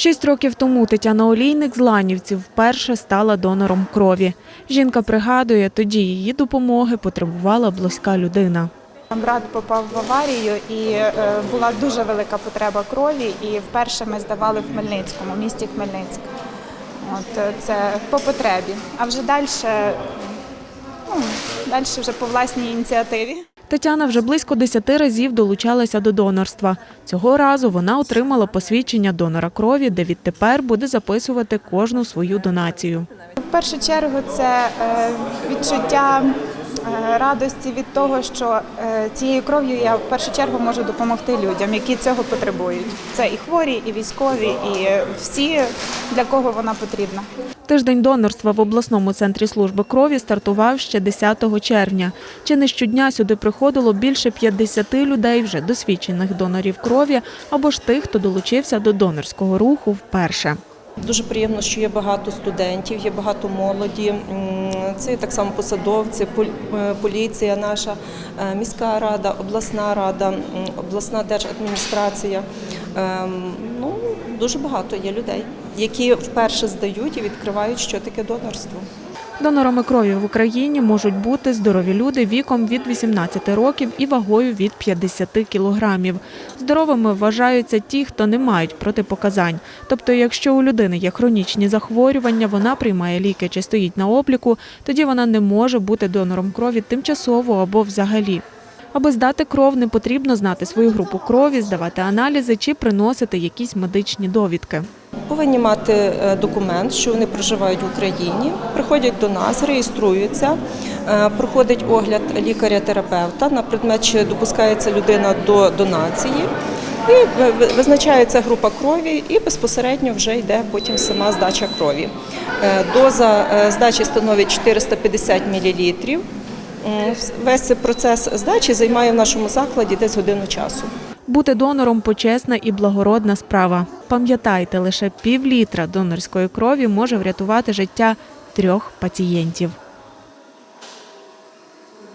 Шість років тому Тетяна Олійник з Ланівців вперше стала донором крові. Жінка пригадує, тоді її допомоги потребувала близька людина. Брат попав в аварію і е, була дуже велика потреба крові. І вперше ми здавали в Хмельницькому, в місті Хмельницьк. От е, це по потребі. А вже далі, ну, далі вже по власній ініціативі. Тетяна вже близько 10 разів долучалася до донорства. Цього разу вона отримала посвідчення донора крові, де відтепер буде записувати кожну свою донацію. В першу чергу це е, відчуття радості від того, що е, цією кров'ю я в першу чергу можу допомогти людям, які цього потребують. Це і хворі, і військові, і всі, для кого вона потрібна. Тиждень донорства в обласному центрі служби крові стартував ще 10 червня. Чи не щодня сюди приходило більше 50 людей, вже досвідчених донорів крові, або ж тих, хто долучився до донорського руху вперше. Дуже приємно, що є багато студентів, є багато молоді. Це так само посадовці, е, поліція наша, е, міська рада, обласна рада, обласна держадміністрація. Ем, Ну, дуже багато є людей, які вперше здають і відкривають, що таке донорство. Донорами крові в Україні можуть бути здорові люди віком від 18 років і вагою від 50 кілограмів. Здоровими вважаються ті, хто не мають протипоказань. Тобто, якщо у людини є хронічні захворювання, вона приймає ліки чи стоїть на обліку, тоді вона не може бути донором крові тимчасово або взагалі. Аби здати кров, не потрібно знати свою групу крові, здавати аналізи чи приносити якісь медичні довідки. Повинні мати е, документ, що вони проживають в Україні, приходять до нас, реєструються, е, проходить огляд лікаря-терапевта на предмет, чи допускається людина до донації. І ви- ви- визначається група крові, і безпосередньо вже йде потім сама здача крові. Е, Доза здачі становить 450 мл. Весь цей процес здачі займає в нашому закладі десь годину часу. Бути донором почесна і благородна справа. Пам'ятайте, лише пів літра донорської крові може врятувати життя трьох пацієнтів.